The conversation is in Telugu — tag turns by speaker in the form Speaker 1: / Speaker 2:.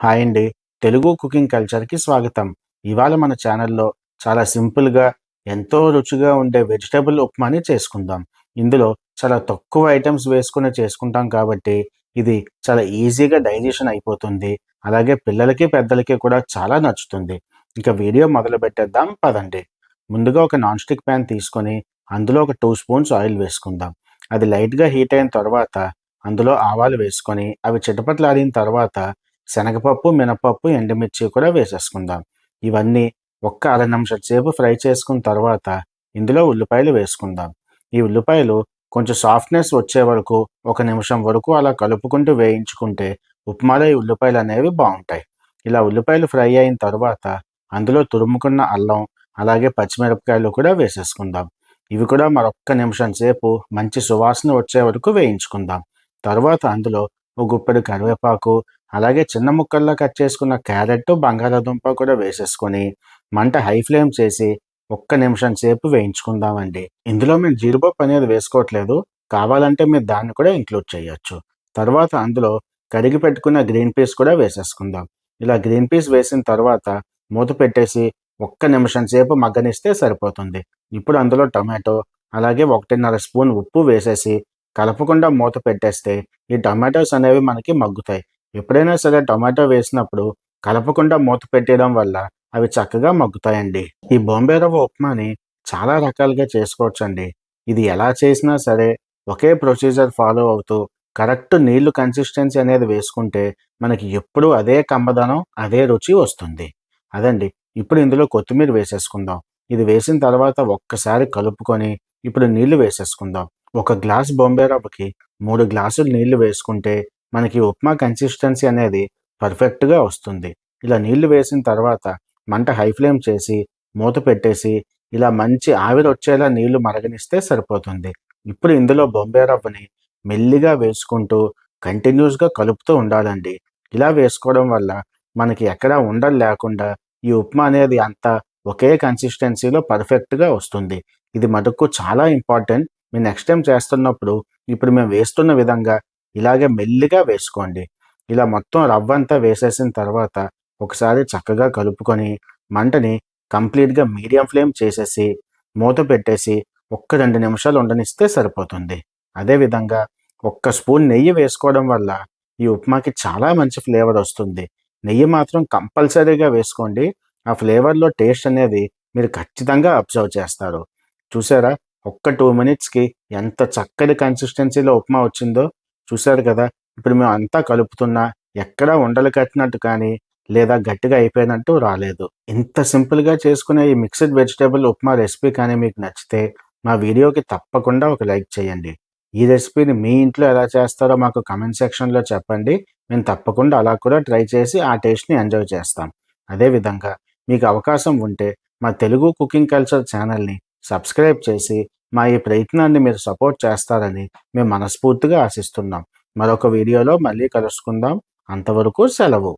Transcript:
Speaker 1: హాయ్ అండి. తెలుగు కుకింగ్ కల్చర్కి స్వాగతం. ఇవాళ మన ఛానల్లో చాలా సింపుల్గా ఎంతో రుచిగా ఉండే వెజిటబుల్ ఉప్మాని చేసుకుందాం. ఇందులో చాలా తక్కువ ఐటమ్స్ వేసుకుని చేసుకుంటాం కాబట్టి ఇది చాలా ఈజీగా డైజెషన్ అయిపోతుంది. అలాగే పిల్లలకి పెద్దలకి కూడా చాలా నచ్చుతుంది. ఇంకా వీడియో మొదలు పెట్టేద్దాం పదండి. ముందుగా ఒక నాన్ స్టిక్ ప్యాన్ తీసుకొని అందులో ఒక టూ స్పూన్స్ ఆయిల్ వేసుకుందాం. అది లైట్గా హీట్ అయిన తర్వాత అందులో ఆవాలు వేసుకొని అవి చిటపట్లాడిన తర్వాత శనగపప్పు మినపప్పు ఎండుమిర్చి కూడా వేసేసుకుందాం. ఇవన్నీ ఒక్క అర నిమిషం సేపు ఫ్రై చేసుకున్న తర్వాత ఇందులో ఉల్లిపాయలు వేసుకుందాం. ఈ ఉల్లిపాయలు కొంచెం సాఫ్ట్నెస్ వచ్చే వరకు ఒక నిమిషం వరకు అలా కలుపుకుంటూ వేయించుకుంటే ఉప్మాలో ఈ ఉల్లిపాయలు అనేవి బాగుంటాయి. ఇలా ఉల్లిపాయలు ఫ్రై అయిన తర్వాత అందులో తురుముకున్న అల్లం అలాగే పచ్చిమిరపకాయలు కూడా వేసేసుకుందాం. ఇవి కూడా మరొక్క నిమిషం సేపు మంచి సువాసన వచ్చే వరకు వేయించుకుందాం. తర్వాత అందులో ఒక గుప్పెడు కరివేపాకు అలాగే చిన్న ముక్కల్లో కట్ చేసుకున్న క్యారెట్ బంగాళాదుంప కూడా వేసేసుకొని మంట హై ఫ్లేమ్ చేసి ఒక్క నిమిషం సేపు వేయించుకుందామండి. ఇందులో మేము జీడిపప్పు అనేది వేసుకోవట్లేదు. కావాలంటే మీరు దాన్ని కూడా ఇంక్లూడ్ చేయొచ్చు. తర్వాత అందులో కరిగి పెట్టుకున్న గ్రీన్ పీస్ కూడా వేసేసుకుందాం. ఇలా గ్రీన్ పీస్ వేసిన తర్వాత మూత పెట్టేసి ఒక్క నిమిషం సేపు మగ్గనిస్తే సరిపోతుంది. ఇప్పుడు అందులో టమాటో అలాగే ఒకటిన్నర స్పూన్ ఉప్పు వేసేసి కలపకుండా మూత పెట్టేస్తే ఈ టొమాటోస్ అనేవి మనకి మగ్గుతాయి. ఎప్పుడైనా సరే టొమాటో వేసినప్పుడు కలపకుండా మూత పెట్టడం వల్ల అవి చక్కగా మగ్గుతాయండి. ఈ బొంబే రవ్వ ఉప్మాని చాలా రకాలుగా చేసుకోవచ్చండి. ఇది ఎలా చేసినా సరే ఒకే ప్రొసీజర్ ఫాలో అవుతూ కరెక్ట్ నీళ్ళు కన్సిస్టెన్సీ అనేది వేసుకుంటే మనకి ఎప్పుడూ అదే కమ్మదనం అదే రుచి వస్తుంది. అదండి ఇప్పుడు ఇందులో కొత్తిమీర వేసేసుకుందాం. ఇది వేసిన తర్వాత ఒక్కసారి కలుపుకొని ఇప్పుడు నీళ్ళు వేసేసుకుందాం. ఒక గ్లాస్ బొంబే రవ్వకి మూడు గ్లాసులు నీళ్ళు వేసుకుంటే మనకి ఉప్మా కన్సిస్టెన్సీ అనేది పర్ఫెక్ట్గా వస్తుంది. ఇలా నీళ్ళు వేసిన తర్వాత మంట హై ఫ్లేమ్ చేసి మూత పెట్టేసి ఇలా మంచి ఆవిరి వచ్చేలా నీళ్ళు మరగనిస్తే సరిపోతుంది. ఇప్పుడు ఇందులో బొంబే రవ్వని మెల్లిగా వేసుకుంటూ కంటిన్యూస్గా కలుపుతూ ఉండాలండి. ఇలా వేసుకోవడం వల్ల మనకి ఎక్కడా ఉండలు లేకుండా ఈ ఉప్మా అనేది అంతా ఒకే కన్సిస్టెన్సీలో పర్ఫెక్ట్గా వస్తుంది. ఇది మటుకు చాలా ఇంపార్టెంట్ మీరు నెక్స్ట్ టైం చేస్తున్నప్పుడు ఇప్పుడు మేము వేస్తున్న విధంగా ఇలాగే మెల్లిగా వేసుకోండి. ఇలా మొత్తం రవ్వ అంతా వేసేసిన తర్వాత ఒకసారి చక్కగా కలుపుకొని మంటని కంప్లీట్గా మీడియం ఫ్లేమ్ చేసేసి మూత పెట్టేసి ఒక్క రెండు నిమిషాలు ఉండనిస్తే సరిపోతుంది. అదేవిధంగా ఒక్క స్పూన్ నెయ్యి వేసుకోవడం వల్ల ఈ ఉప్మాకి చాలా మంచి ఫ్లేవర్ వస్తుంది. నెయ్యి మాత్రం కంపల్సరీగా వేసుకోండి. ఆ ఫ్లేవర్లో టేస్ట్ అనేది మీరు ఖచ్చితంగా అబ్జర్వ్ చేస్తారు. చూసారా? ఒక్క టూ మినిట్స్కి ఎంత చక్కటి కన్సిస్టెన్సీలో ఉప్మా వచ్చిందో చూశారు కదా. ఇప్పుడు మేము అంతా కలుపుతున్నా ఎక్కడా ఉండలు కట్టినట్టు కానీ లేదా గట్టిగా అయిపోయినట్టు రాలేదు. ఇంత సింపుల్గా చేసుకునే ఈ మిక్స్డ్ వెజిటేబుల్ ఉప్మా రెసిపీ కానీ మీకు నచ్చితే మా వీడియోకి తప్పకుండా ఒక లైక్ చేయండి. ఈ రెసిపీని మీ ఇంట్లో ఎలా చేస్తారో మాకు కమెంట్ సెక్షన్లో చెప్పండి. మేము తప్పకుండా అలా కూడా ట్రై చేసి ఆ టేస్ట్ని ఎంజాయ్ చేస్తాం. అదేవిధంగా మీకు అవకాశం ఉంటే మా తెలుగు కుకింగ్ కల్చర్ ఛానల్ని సబ్స్క్రైబ్ చేసి మా ఈ ప్రయత్నాన్ని మీరు సపోర్ట్ చేస్తారని మేము మనస్ఫూర్తిగా ఆశిస్తున్నాం. మరొక వీడియోలో మళ్ళీ కలుసుకుందాం. అంతవరకు సెలవు.